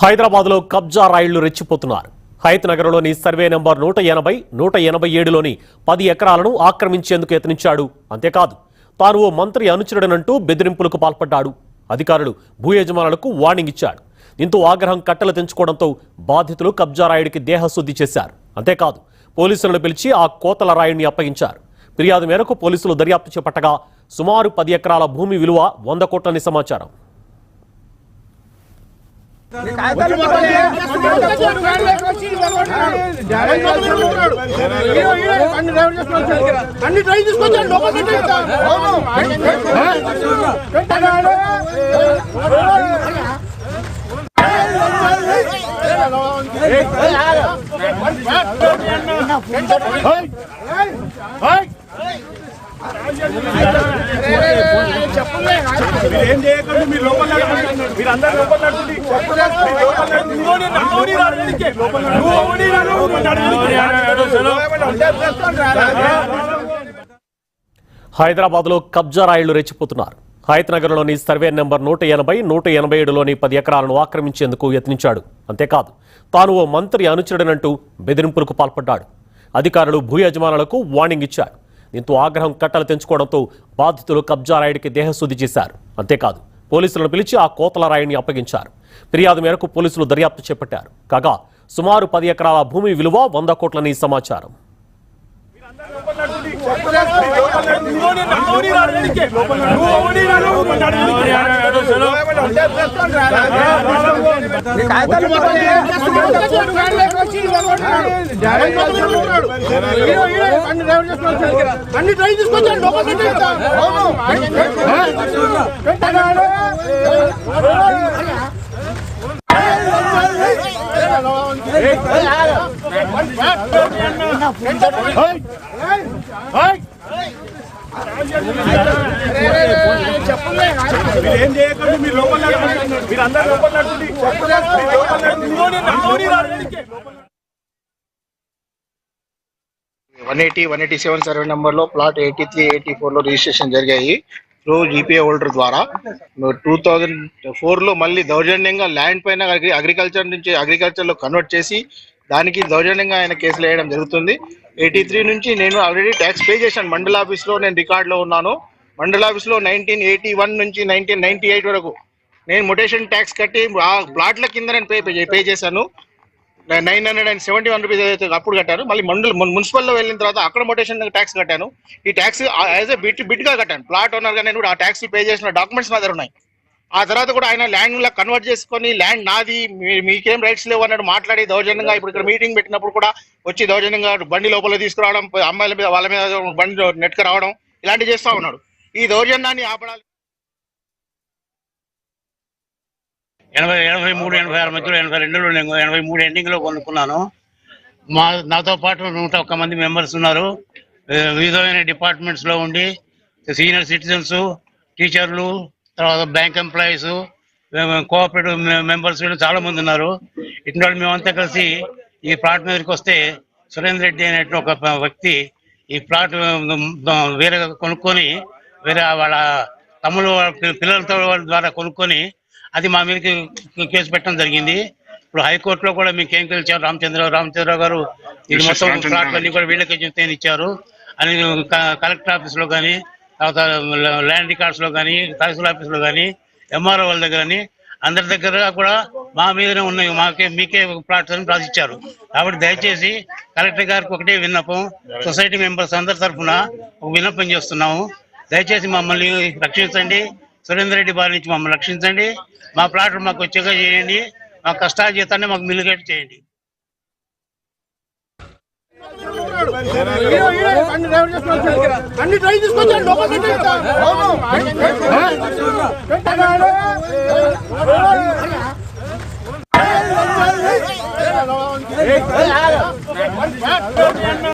హైదరాబాద్లో కబ్జా రాయిళ్ళు రెచ్చిపోతున్నారు. హైత్ నగర్లోని సర్వే నెంబర్ నూట ఎనభై నూట ఎనభై ఏడులోని పది ఎకరాలను ఆక్రమించేందుకు యత్నించాడు. అంతేకాదు తాను ఓ మంత్రి అనుచరుడనంటూ బెదిరింపులకు పాల్పడ్డాడు. అధికారులు భూ యజమానులకు వార్నింగ్ ఇచ్చాడు. దీంతో ఆగ్రహం కట్టలు తెంచుకోవడంతో బాధితులు కబ్జా రాయుడికి దేహశుద్ధి చేశారు. అంతేకాదు పోలీసులను పిలిచి ఆ కోతల రాయుడిని అప్పగించారు. ఫిర్యాదు మేరకు పోలీసులు దర్యాప్తు చేపట్టగా సుమారు పది ఎకరాల భూమి విలువ వంద కోట్లని సమాచారం. అన్ని ట్రై తీసుకొచ్చాడు లోపల పెట్టేస్తాడు. ఏం చేయకండి మీరు లోపల మీరు అందరు లోపల హైదరాబాద్లో కబ్జా రాయిళ్ళు రెచ్చిపోతున్నారు హయత్ నగర్లోని సర్వే నెంబర్ నూట ఎనభై నూట ఎనభై ఏడులోని పది ఎకరాలను ఆక్రమించేందుకు యత్నించాడు అంతేకాదు తాను ఓ మంత్రి అనుచరుడనంటూ బెదిరింపులకు పాల్పడ్డాడు అధికారులు భూ యజమానులకు వార్నింగ్ ఇచ్చారు దీంతో ఆగ్రహం కట్టలు తెంచుకోవడంతో బాధితులు కబ్జా రాయుడికి దేహశుద్ధి చేశారు. అంతేకాదు పోలీసులను పిలిచి ఆ కోతల రాయుడిని అప్పగించారు. ఫిర్యాదు మేరకు పోలీసులు దర్యాప్తు చేపట్టారు. కాగా సుమారు పది ఎకరాల భూమి విలువ వంద కోట్లని సమాచారం. అన్ని ట్రై తీసుకొచ్చాడు లోపల పెట్టేస్తాడు. మీరు ఏం చేయకండి మీరు లోపల మీరు అందరు లోపల one eighty one eighty seven survey నెంబర్లో ప్లాట్ ఎయిటీ త్రీ ఎయిటీ ఫోర్లో రిజిస్ట్రేషన్ జరిగాయి. త్రూ జీపీఏ హోల్డర్ ద్వారా. టూ థౌజండ్ ఫోర్లో మళ్ళీ దౌర్జన్యంగా ల్యాండ్ పైన అగ్రికల్చర్ నుంచి అగ్రికల్చర్లో కన్వర్ట్ చేసి దానికి దౌర్జన్యంగా ఆయన కేసులు వేయడం జరుగుతుంది. ఎయిటీ త్రీ నుంచి నేను ఆల్రెడీ ట్యాక్స్ పే చేశాను. మండల ఆఫీస్లో నేను రికార్డులో ఉన్నాను. మండల ఆఫీస్లో నైన్టీన్ ఎయిటీ వన్ నుంచి నైన్టీన్ నైన్టీ ఎయిట్ వరకు. నేను మొటేషన్ ట్యాక్స్ కట్టి ఆ ప్లాట్ల కింద నేను పే పే చేశాను. Nine hundred and seventy one rupees అయితే అప్పుడు కట్టాను మళ్ళీ మండల్ మున్సిపల్లో వెళ్ళిన తర్వాత అక్కడ మొటేషన్ ట్యాక్స్ కట్టాను. ఈ ట్యాక్స్ యాజ్ ఎ బిట్ బిట్గా కట్టాను. ప్లాట్ ఓనర్గా నేను కూడా ఆ ట్యాక్స్ పే చేసిన డాక్యుమెంట్స్ నా దగ్గర ఉన్నాయి. ఆ తర్వాత కూడా ఆయన ల్యాండ్ లా కన్వర్ట్ చేసుకొని ల్యాండ్ నాది మీ- మీకేం రైట్స్ లేవు అన్నట్టు మాట్లాడి దౌర్జన్యంగా ఇప్పుడు ఇక్కడ మీటింగ్ పెట్టినప్పుడు కూడా వచ్చి దౌర్జన్యంగా బండి లోపల తీసుకురావడం అమ్మాయిల మీద వాళ్ళ మీద బండి నెట్కి రావడం ఇలాంటివి చేస్తా ఉన్నాడు. ఈ దౌర్జన్యాన్ని ఆపడాలి. ఎనభై ఎనభై మూడు ఎనభై ఆరు మధ్యలో ఎనభై రెండులో నేను ఎనభై మూడు ఎండింగ్లో కొనుక్కున్నాను. మా నాతో పాటు నూట ఒక్క మంది మెంబర్స్ ఉన్నారు. వివిధమైన డిపార్ట్మెంట్స్లో ఉండి సీనియర్ సిటిజన్స్ టీచర్లు తర్వాత బ్యాంక్ ఎంప్లాయీస్ కోఆపరేటివ్ మెంబర్స్ వీళ్ళు చాలా మంది ఉన్నారు. ఇటువంటి మేమంతా కలిసి ఈ ప్లాట్ మీదకి వస్తే సురేందర్ రెడ్డి అనేటువంటి ఒక వ్యక్తి ఈ ప్లాట్ వేరే కొనుక్కొని వేరే వాళ్ళ తమ్ముడు పిల్లలతో ద్వారా కొనుక్కొని అది మా మీదకి కేసు పెట్టడం జరిగింది. ఇప్పుడు హైకోర్టులో కూడా మీకు ఏం కలిచారు రామచంద్ర రామచంద్రరావు గారు ఇది మొత్తం ప్లాట్లు అన్ని కూడా వీళ్ళకే చెప్తే ఇచ్చారు. అని కలెక్టర్ ఆఫీస్లో కానీ తర్వాత ల్యాండ్ రికార్డ్స్లో కానీ తహసీల్ ఆఫీస్లో కానీ ఎంఆర్ఓ వాళ్ళ దగ్గర కానీ అందరి దగ్గర కూడా మా మీదనే ఉన్నాయి. మాకే మీకే ప్లాట్స్ అని రాసిచ్చారు కాబట్టి దయచేసి కలెక్టర్ గారికి ఒకటే విన్నపం. సొసైటీ మెంబర్స్ అందరి తరఫున ఒక విన్నపం చేస్తున్నాము. దయచేసి మమ్మల్ని రక్షించండి. సురేందర్ రెడ్డి బారి నుంచి మమ్మల్ని రక్షించండి. మా ప్లాట్ మాకు వచ్చేగా చేయండి. మా కష్టాల జీతాన్ని మాకు మిల్లుగేట్ చేయండి. అన్ని ట్రై తీసుకొచ్చాడు లోపల పెట్టేస్తాడు.